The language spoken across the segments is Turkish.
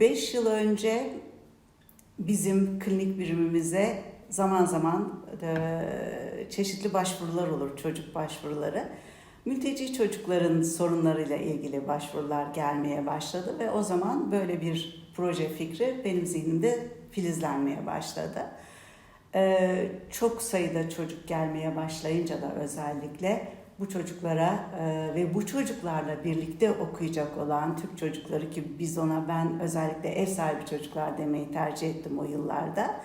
5 yıl önce bizim klinik birimimize zaman zaman e, çeşitli başvurular olur, çocuk başvuruları. Mülteci çocukların sorunlarıyla ilgili başvurular gelmeye başladı ve o zaman böyle bir proje fikri benim zihnimde filizlenmeye başladı. Ee, çok sayıda çocuk gelmeye başlayınca da özellikle bu çocuklara e, ve bu çocuklarla birlikte okuyacak olan Türk çocukları ki biz ona ben özellikle ev sahibi çocuklar demeyi tercih ettim o yıllarda.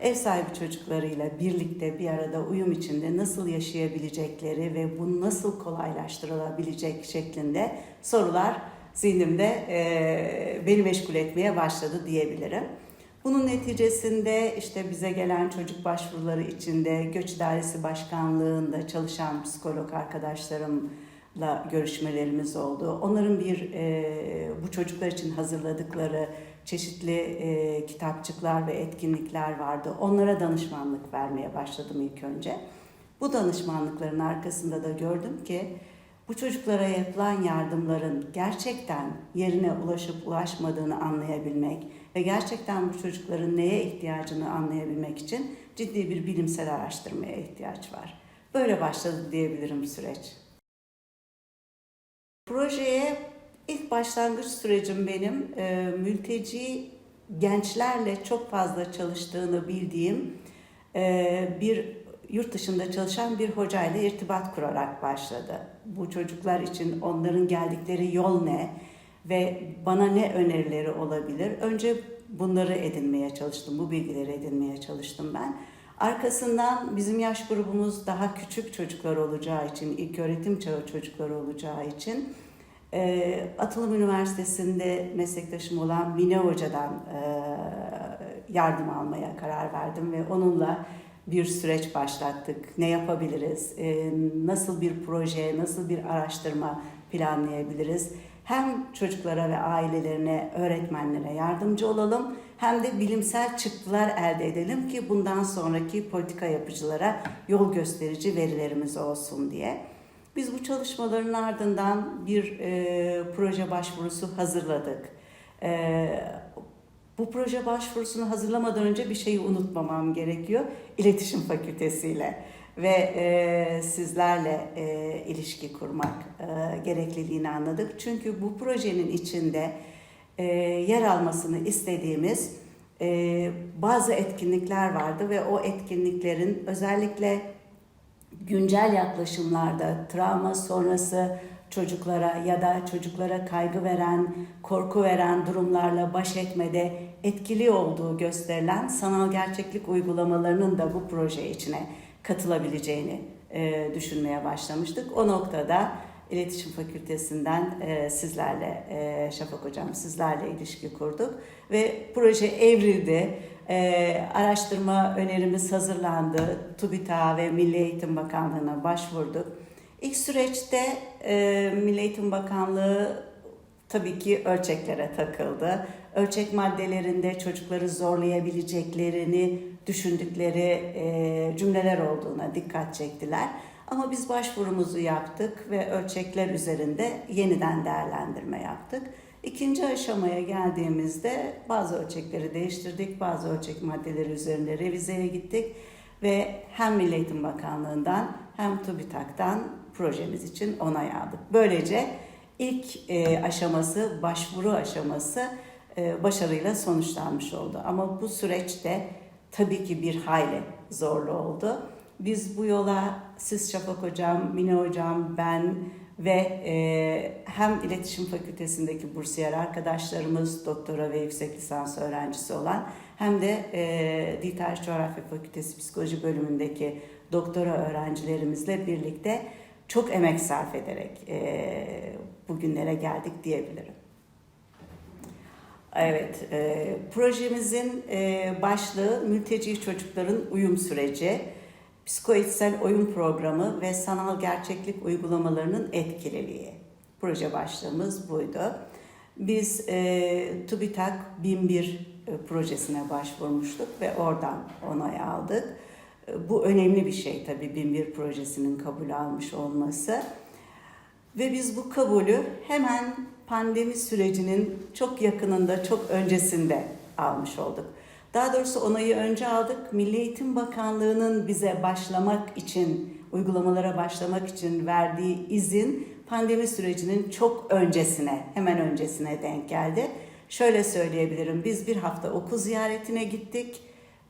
Ev sahibi çocuklarıyla birlikte bir arada uyum içinde nasıl yaşayabilecekleri ve bu nasıl kolaylaştırılabilecek şeklinde sorular zihnimde e, beni meşgul etmeye başladı diyebilirim. Bunun neticesinde işte bize gelen çocuk başvuruları içinde Göç İdaresi Başkanlığı'nda çalışan psikolog arkadaşlarımla görüşmelerimiz oldu. Onların bir e, bu çocuklar için hazırladıkları çeşitli e, kitapçıklar ve etkinlikler vardı. Onlara danışmanlık vermeye başladım ilk önce. Bu danışmanlıkların arkasında da gördüm ki bu çocuklara yapılan yardımların gerçekten yerine ulaşıp ulaşmadığını anlayabilmek ve gerçekten bu çocukların neye ihtiyacını anlayabilmek için ciddi bir bilimsel araştırmaya ihtiyaç var. Böyle başladı diyebilirim süreç. Projeye ilk başlangıç sürecim benim e, mülteci gençlerle çok fazla çalıştığını bildiğim e, bir yurt dışında çalışan bir hocayla irtibat kurarak başladı. Bu çocuklar için onların geldikleri yol ne ve bana ne önerileri olabilir? Önce bunları edinmeye çalıştım, bu bilgileri edinmeye çalıştım ben. Arkasından bizim yaş grubumuz daha küçük çocuklar olacağı için, ilk öğretim çağı çocukları olacağı için e, Atılım Üniversitesi'nde meslektaşım olan Mine Hoca'dan e, yardım almaya karar verdim ve onunla bir süreç başlattık. Ne yapabiliriz? E, nasıl bir proje, nasıl bir araştırma planlayabiliriz? Hem çocuklara ve ailelerine, öğretmenlere yardımcı olalım hem de bilimsel çıktılar elde edelim ki bundan sonraki politika yapıcılara yol gösterici verilerimiz olsun diye. Biz bu çalışmaların ardından bir e, proje başvurusu hazırladık. E, bu proje başvurusunu hazırlamadan önce bir şeyi unutmamam gerekiyor. İletişim Fakültesiyle ve e, sizlerle e, ilişki kurmak e, gerekliliğini anladık. Çünkü bu projenin içinde e, yer almasını istediğimiz e, bazı etkinlikler vardı ve o etkinliklerin özellikle güncel yaklaşımlarda travma sonrası çocuklara ya da çocuklara kaygı veren, korku veren durumlarla baş etmede etkili olduğu gösterilen sanal gerçeklik uygulamalarının da bu proje içine katılabileceğini e, düşünmeye başlamıştık. O noktada İletişim Fakültesinden e, sizlerle, e, Şafak Hocam sizlerle ilişki kurduk ve proje evrildi. E, araştırma önerimiz hazırlandı. TÜBİTAK ve Milli Eğitim Bakanlığı'na başvurduk. İlk süreçte e, Milli Eğitim Bakanlığı tabii ki ölçeklere takıldı. Ölçek maddelerinde çocukları zorlayabileceklerini düşündükleri e, cümleler olduğuna dikkat çektiler. Ama biz başvurumuzu yaptık ve ölçekler üzerinde yeniden değerlendirme yaptık. İkinci aşamaya geldiğimizde bazı ölçekleri değiştirdik, bazı ölçek maddeleri üzerinde revizeye gittik ve hem Milli Eğitim Bakanlığı'ndan hem TÜBİTAK'tan projemiz için onay aldık. Böylece ilk e, aşaması, başvuru aşaması e, başarıyla sonuçlanmış oldu. Ama bu süreçte tabii ki bir hayli zorlu oldu. Biz bu yola siz Şafak Hocam, Mine Hocam, ben ve e, hem İletişim Fakültesindeki bursiyer arkadaşlarımız, doktora ve yüksek lisans öğrencisi olan hem de e, Dil Tarih Coğrafya Fakültesi Psikoloji bölümündeki doktora öğrencilerimizle birlikte çok emek sarf ederek e, bugünlere geldik diyebilirim. Evet, e, projemizin e, başlığı mülteci çocukların uyum süreci, psikoeğitsel oyun programı ve sanal gerçeklik uygulamalarının etkililiği. Proje başlığımız buydu. Biz e, TÜBİTAK 1001 e, projesine başvurmuştuk ve oradan onay aldık. Bu önemli bir şey tabii 1001 projesinin kabul almış olması. Ve biz bu kabulü hemen pandemi sürecinin çok yakınında, çok öncesinde almış olduk. Daha doğrusu onayı önce aldık. Milli Eğitim Bakanlığı'nın bize başlamak için, uygulamalara başlamak için verdiği izin pandemi sürecinin çok öncesine, hemen öncesine denk geldi. Şöyle söyleyebilirim, biz bir hafta okul ziyaretine gittik.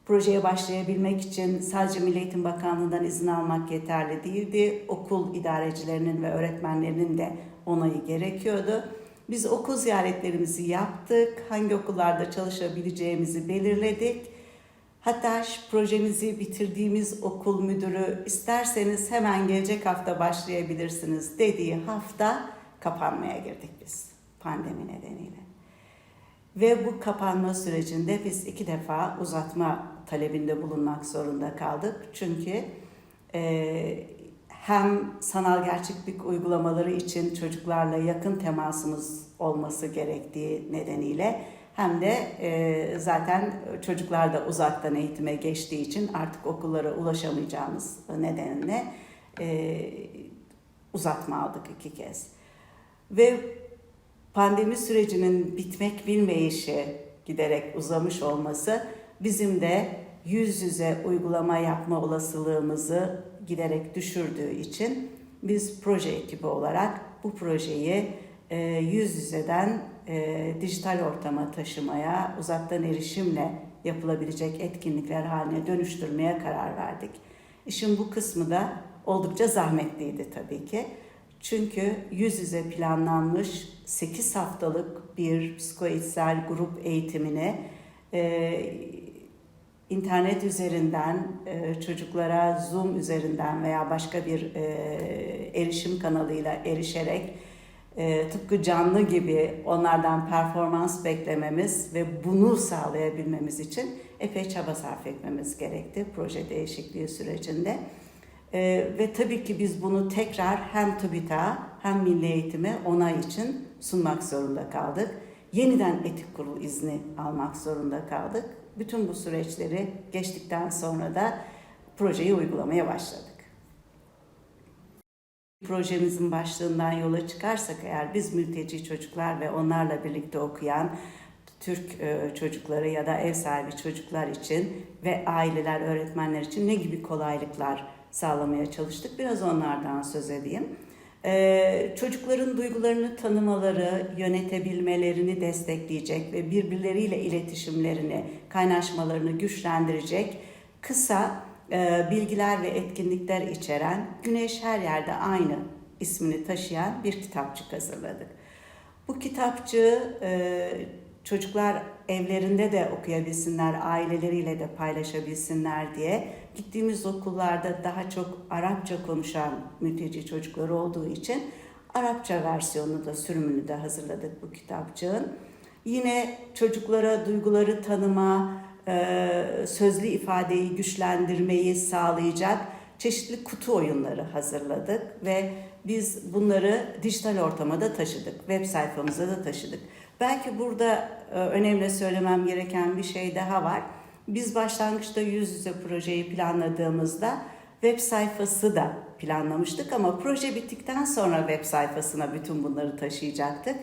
Projeye başlayabilmek için sadece Milli Eğitim Bakanlığı'ndan izin almak yeterli değildi. Okul idarecilerinin ve öğretmenlerinin de onayı gerekiyordu. Biz okul ziyaretlerimizi yaptık. Hangi okullarda çalışabileceğimizi belirledik. Hatta projemizi bitirdiğimiz okul müdürü isterseniz hemen gelecek hafta başlayabilirsiniz dediği hafta kapanmaya girdik biz pandemi nedeniyle. Ve bu kapanma sürecinde biz iki defa uzatma talebinde bulunmak zorunda kaldık. Çünkü e, hem sanal gerçeklik uygulamaları için çocuklarla yakın temasımız olması gerektiği nedeniyle hem de e, zaten çocuklar da uzaktan eğitime geçtiği için artık okullara ulaşamayacağımız nedeniyle e, uzatma aldık iki kez. Ve pandemi sürecinin bitmek bilmeyişi giderek uzamış olması bizim de yüz yüze uygulama yapma olasılığımızı giderek düşürdüğü için biz proje ekibi olarak bu projeyi e, yüz yüzeden e, dijital ortama taşımaya, uzaktan erişimle yapılabilecek etkinlikler haline dönüştürmeye karar verdik. İşin bu kısmı da oldukça zahmetliydi tabii ki. Çünkü yüz yüze planlanmış 8 haftalık bir psikoeğitsel grup eğitimini e, internet üzerinden e, çocuklara Zoom üzerinden veya başka bir e, erişim kanalıyla erişerek e, tıpkı canlı gibi onlardan performans beklememiz ve bunu sağlayabilmemiz için epey çaba sarf etmemiz gerekti proje değişikliği sürecinde. Ee, ve tabii ki biz bunu tekrar hem TÜBİTAK'a hem Milli Eğitim'e onay için sunmak zorunda kaldık. Yeniden etik kurul izni almak zorunda kaldık. Bütün bu süreçleri geçtikten sonra da projeyi uygulamaya başladık. Projemizin başlığından yola çıkarsak eğer biz mülteci çocuklar ve onlarla birlikte okuyan Türk e, çocukları ya da ev sahibi çocuklar için ve aileler, öğretmenler için ne gibi kolaylıklar sağlamaya çalıştık. Biraz onlardan söz edeyim. Ee, çocukların duygularını tanımaları, yönetebilmelerini destekleyecek ve birbirleriyle iletişimlerini, kaynaşmalarını güçlendirecek kısa e, bilgiler ve etkinlikler içeren Güneş Her Yerde Aynı ismini taşıyan bir kitapçık hazırladık. Bu kitapçığı e, çocuklar evlerinde de okuyabilsinler, aileleriyle de paylaşabilsinler diye gittiğimiz okullarda daha çok Arapça konuşan mülteci çocuklar olduğu için Arapça versiyonunu da sürümünü de hazırladık bu kitapçığın. Yine çocuklara duyguları tanıma, e, sözlü ifadeyi güçlendirmeyi sağlayacak çeşitli kutu oyunları hazırladık ve biz bunları dijital ortama taşıdık, web sayfamıza da taşıdık. Belki burada e, önemli söylemem gereken bir şey daha var. Biz başlangıçta yüz yüze projeyi planladığımızda web sayfası da planlamıştık ama proje bittikten sonra web sayfasına bütün bunları taşıyacaktık.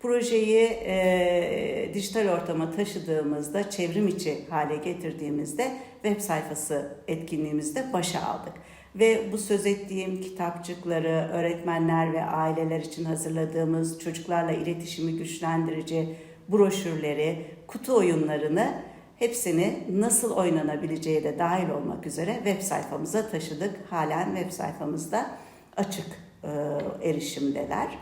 Projeyi e, dijital ortama taşıdığımızda, çevrim içi hale getirdiğimizde web sayfası etkinliğimizde başa aldık. Ve bu söz ettiğim kitapçıkları öğretmenler ve aileler için hazırladığımız çocuklarla iletişimi güçlendirici broşürleri, kutu oyunlarını hepsini nasıl oynanabileceği de dahil olmak üzere web sayfamıza taşıdık. Halen web sayfamızda açık e, erişimdeler.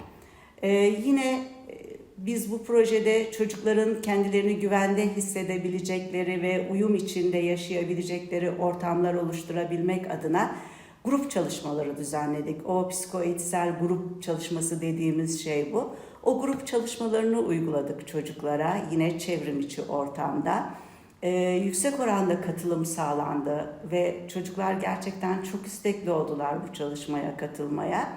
E, yine e, biz bu projede çocukların kendilerini güvende hissedebilecekleri ve uyum içinde yaşayabilecekleri ortamlar oluşturabilmek adına grup çalışmaları düzenledik. O psikoeğitsel grup çalışması dediğimiz şey bu. O grup çalışmalarını uyguladık çocuklara yine çevrim içi ortamda. Ee, yüksek oranda katılım sağlandı ve çocuklar gerçekten çok istekli oldular bu çalışmaya katılmaya.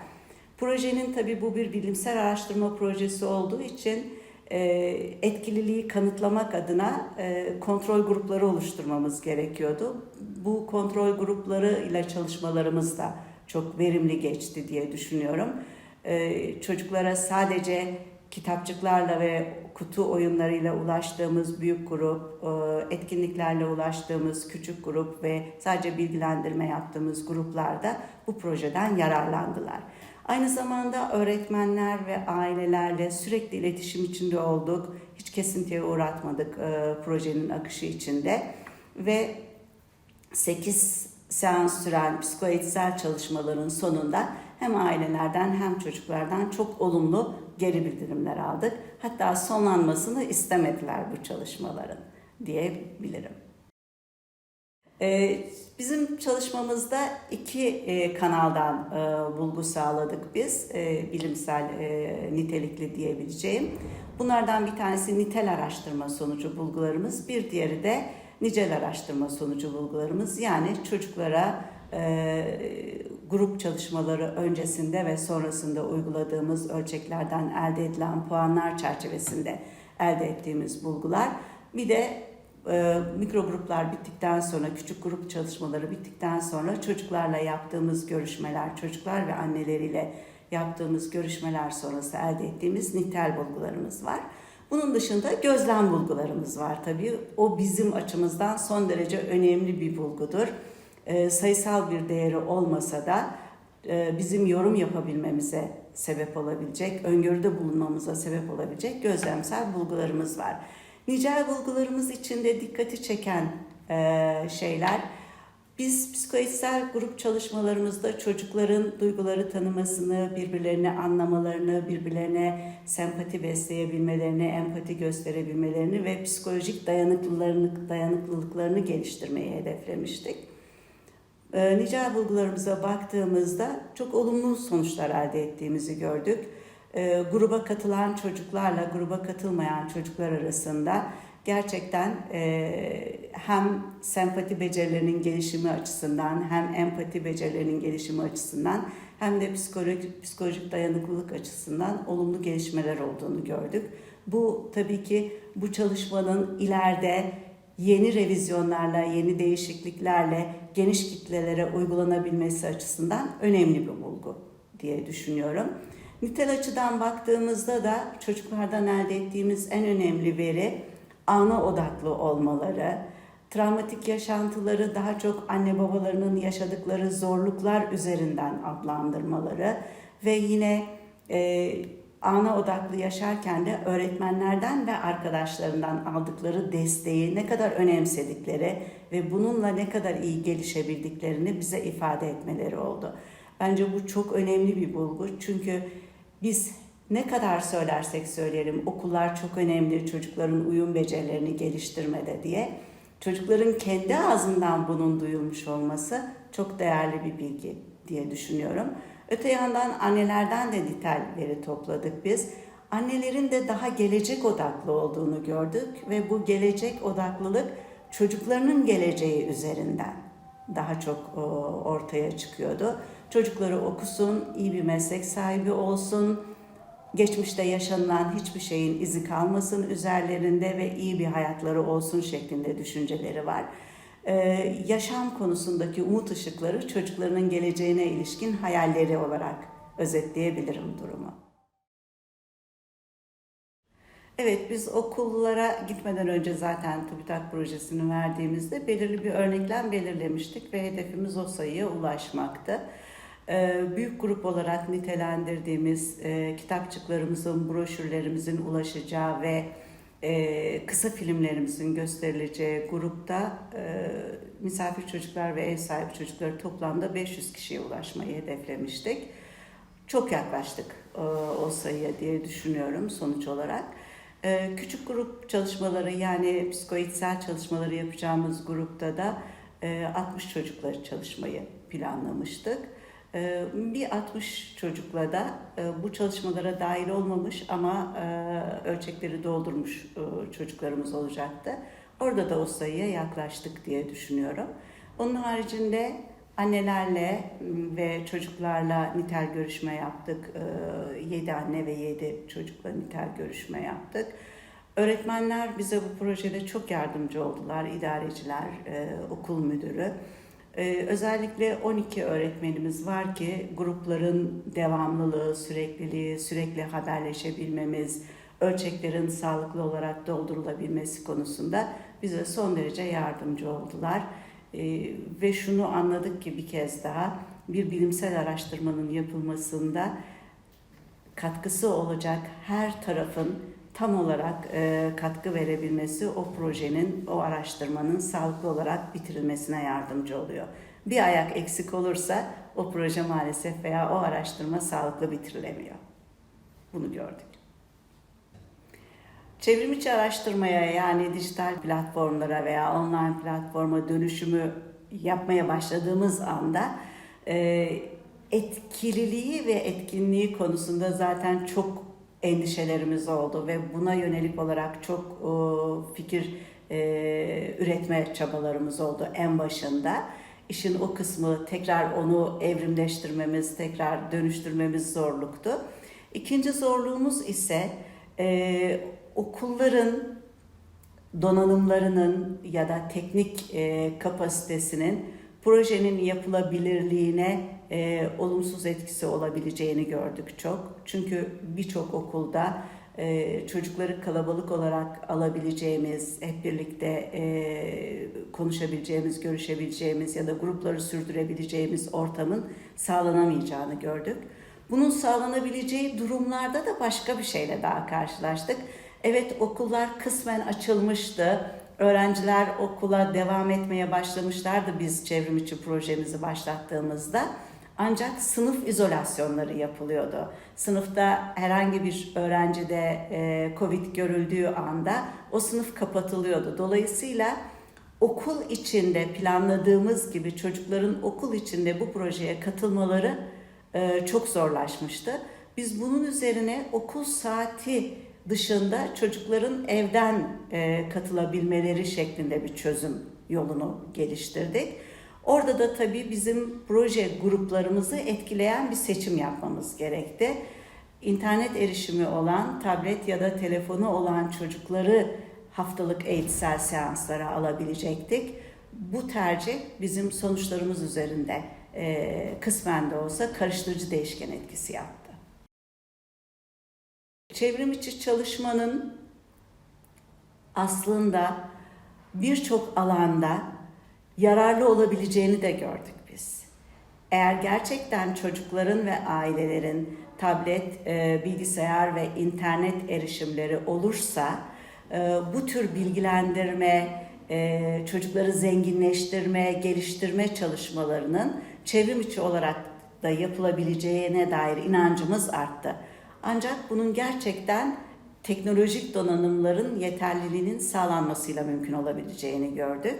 Projenin tabii bu bir bilimsel araştırma projesi olduğu için etkililiği kanıtlamak adına e, kontrol grupları oluşturmamız gerekiyordu. Bu kontrol grupları ile çalışmalarımız da çok verimli geçti diye düşünüyorum. e, çocuklara sadece kitapçıklarla ve kutu oyunlarıyla ulaştığımız büyük grup, e, etkinliklerle ulaştığımız küçük grup ve sadece bilgilendirme yaptığımız gruplarda bu projeden yararlandılar. Aynı zamanda öğretmenler ve ailelerle sürekli iletişim içinde olduk. Hiç kesintiye uğratmadık e, projenin akışı içinde. Ve 8 seans süren psikoeğitsel çalışmaların sonunda hem ailelerden hem çocuklardan çok olumlu geri bildirimler aldık. Hatta sonlanmasını istemediler bu çalışmaların diyebilirim. Ee, bizim çalışmamızda iki e, kanaldan e, bulgu sağladık biz, e, bilimsel nitelikli diyebileceğim. Bunlardan bir tanesi nitel araştırma sonucu bulgularımız, bir diğeri de nicel araştırma sonucu bulgularımız. Yani çocuklara grup çalışmaları öncesinde ve sonrasında uyguladığımız ölçeklerden elde edilen puanlar çerçevesinde elde ettiğimiz bulgular. Bir de e, mikro gruplar bittikten sonra, küçük grup çalışmaları bittikten sonra çocuklarla yaptığımız görüşmeler, çocuklar ve anneleriyle yaptığımız görüşmeler sonrası elde ettiğimiz nitel bulgularımız var. Bunun dışında gözlem bulgularımız var tabii. O bizim açımızdan son derece önemli bir bulgudur. E, sayısal bir değeri olmasa da e, bizim yorum yapabilmemize sebep olabilecek, öngörüde bulunmamıza sebep olabilecek gözlemsel bulgularımız var. Nicel bulgularımız içinde dikkati çeken e, şeyler, biz psikoeğitsel grup çalışmalarımızda çocukların duyguları tanımasını, birbirlerini anlamalarını, birbirlerine sempati besleyebilmelerini, empati gösterebilmelerini ve psikolojik dayanıklılıklarını, dayanıklılıklarını geliştirmeyi hedeflemiştik. E, nicel bulgularımıza baktığımızda çok olumlu sonuçlar elde ettiğimizi gördük e, gruba katılan çocuklarla gruba katılmayan çocuklar arasında gerçekten e, hem sempati becerilerinin gelişimi açısından hem empati becerilerinin gelişimi açısından hem de psikolojik, psikolojik dayanıklılık açısından olumlu gelişmeler olduğunu gördük. Bu tabii ki bu çalışmanın ileride yeni revizyonlarla, yeni değişikliklerle geniş kitlelere uygulanabilmesi açısından önemli bir bulgu diye düşünüyorum. Nitel açıdan baktığımızda da çocuklardan elde ettiğimiz en önemli veri ana odaklı olmaları, travmatik yaşantıları daha çok anne babalarının yaşadıkları zorluklar üzerinden adlandırmaları ve yine e, ana odaklı yaşarken de öğretmenlerden ve arkadaşlarından aldıkları desteği ne kadar önemsedikleri ve bununla ne kadar iyi gelişebildiklerini bize ifade etmeleri oldu. Bence bu çok önemli bir bulgu çünkü biz ne kadar söylersek söyleyelim okullar çok önemli çocukların uyum becerilerini geliştirmede diye çocukların kendi ağzından bunun duyulmuş olması çok değerli bir bilgi diye düşünüyorum. Öte yandan annelerden de nitel veri topladık biz. Annelerin de daha gelecek odaklı olduğunu gördük ve bu gelecek odaklılık çocuklarının geleceği üzerinden daha çok ortaya çıkıyordu. Çocukları okusun, iyi bir meslek sahibi olsun, geçmişte yaşanılan hiçbir şeyin izi kalmasın üzerlerinde ve iyi bir hayatları olsun şeklinde düşünceleri var. Ee, yaşam konusundaki umut ışıkları çocuklarının geleceğine ilişkin hayalleri olarak özetleyebilirim durumu. Evet biz okullara gitmeden önce zaten TÜBİTAK projesini verdiğimizde belirli bir örneklem belirlemiştik ve hedefimiz o sayıya ulaşmaktı. Ee, büyük grup olarak nitelendirdiğimiz e, kitapçıklarımızın, broşürlerimizin ulaşacağı ve e, kısa filmlerimizin gösterileceği grupta e, misafir çocuklar ve ev sahibi çocukları toplamda 500 kişiye ulaşmayı hedeflemiştik. Çok yaklaştık o sayıya diye düşünüyorum sonuç olarak. Küçük grup çalışmaları yani psikoitsel çalışmaları yapacağımız grupta da 60 çocukları çalışmayı planlamıştık. Ee, bir 60 çocukla da e, bu çalışmalara dahil olmamış ama e, ölçekleri doldurmuş e, çocuklarımız olacaktı. Orada da o sayıya yaklaştık diye düşünüyorum. Onun haricinde annelerle ve çocuklarla nitel görüşme yaptık. 7 anne ve 7 çocukla nitel görüşme yaptık. Öğretmenler bize bu projede çok yardımcı oldular. İdareciler, okul müdürü. Ee, özellikle 12 öğretmenimiz var ki grupların devamlılığı, sürekliliği, sürekli haberleşebilmemiz, ölçeklerin sağlıklı olarak doldurulabilmesi konusunda bize son derece yardımcı oldular. Ee, ve şunu anladık ki bir kez daha bir bilimsel araştırmanın yapılmasında katkısı olacak her tarafın tam olarak e, katkı verebilmesi o projenin, o araştırmanın sağlıklı olarak bitirilmesine yardımcı oluyor. Bir ayak eksik olursa o proje maalesef veya o araştırma sağlıklı bitirilemiyor. Bunu gördük. Çevrim içi araştırmaya yani dijital platformlara veya online platforma dönüşümü yapmaya başladığımız anda e, etkililiği ve etkinliği konusunda zaten çok endişelerimiz oldu ve buna yönelik olarak çok e, fikir e, üretme çabalarımız oldu en başında. İşin o kısmı tekrar onu evrimleştirmemiz, tekrar dönüştürmemiz zorluktu. İkinci zorluğumuz ise e, okulların donanımlarının ya da teknik kapasitesinin projenin yapılabilirliğine e, olumsuz etkisi olabileceğini gördük çok. Çünkü birçok okulda e, çocukları kalabalık olarak alabileceğimiz, hep birlikte e, konuşabileceğimiz, görüşebileceğimiz ya da grupları sürdürebileceğimiz ortamın sağlanamayacağını gördük. Bunun sağlanabileceği durumlarda da başka bir şeyle daha karşılaştık. Evet okullar kısmen açılmıştı. Öğrenciler okula devam etmeye başlamışlardı biz çevrim içi projemizi başlattığımızda. Ancak sınıf izolasyonları yapılıyordu. Sınıfta herhangi bir öğrencide e, Covid görüldüğü anda o sınıf kapatılıyordu. Dolayısıyla okul içinde planladığımız gibi çocukların okul içinde bu projeye katılmaları e, çok zorlaşmıştı. Biz bunun üzerine okul saati dışında çocukların evden e, katılabilmeleri şeklinde bir çözüm yolunu geliştirdik. Orada da tabii bizim proje gruplarımızı etkileyen bir seçim yapmamız gerekti. İnternet erişimi olan, tablet ya da telefonu olan çocukları haftalık eğitsel seanslara alabilecektik. Bu tercih bizim sonuçlarımız üzerinde e, kısmen de olsa karıştırıcı değişken etkisi yaptı. Çevrim içi çalışmanın aslında birçok alanda yararlı olabileceğini de gördük biz. Eğer gerçekten çocukların ve ailelerin tablet, e, bilgisayar ve internet erişimleri olursa e, bu tür bilgilendirme, e, çocukları zenginleştirme, geliştirme çalışmalarının çevrim içi olarak da yapılabileceğine dair inancımız arttı. Ancak bunun gerçekten teknolojik donanımların yeterliliğinin sağlanmasıyla mümkün olabileceğini gördük.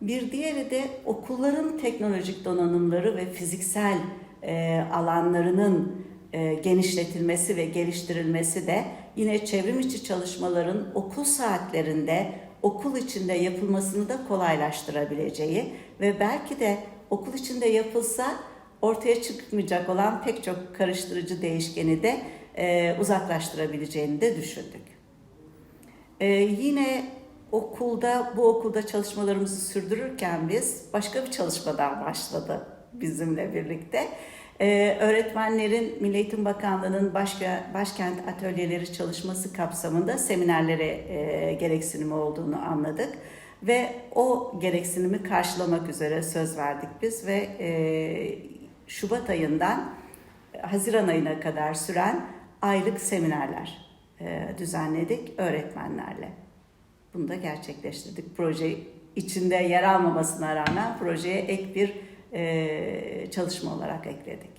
Bir diğeri de okulların teknolojik donanımları ve fiziksel e, alanlarının e, genişletilmesi ve geliştirilmesi de yine çevrim içi çalışmaların okul saatlerinde okul içinde yapılmasını da kolaylaştırabileceği ve belki de okul içinde yapılsa ortaya çıkmayacak olan pek çok karıştırıcı değişkeni de e, uzaklaştırabileceğini de düşündük. E, yine okulda, bu okulda çalışmalarımızı sürdürürken biz başka bir çalışma daha başladı bizimle birlikte. Ee, öğretmenlerin Milli Eğitim Bakanlığı'nın başka, başkent atölyeleri çalışması kapsamında seminerlere e, gereksinimi olduğunu anladık. Ve o gereksinimi karşılamak üzere söz verdik biz ve e, Şubat ayından Haziran ayına kadar süren aylık seminerler e, düzenledik öğretmenlerle. Bunu da gerçekleştirdik. Proje içinde yer almamasına rağmen projeye ek bir e, çalışma olarak ekledik.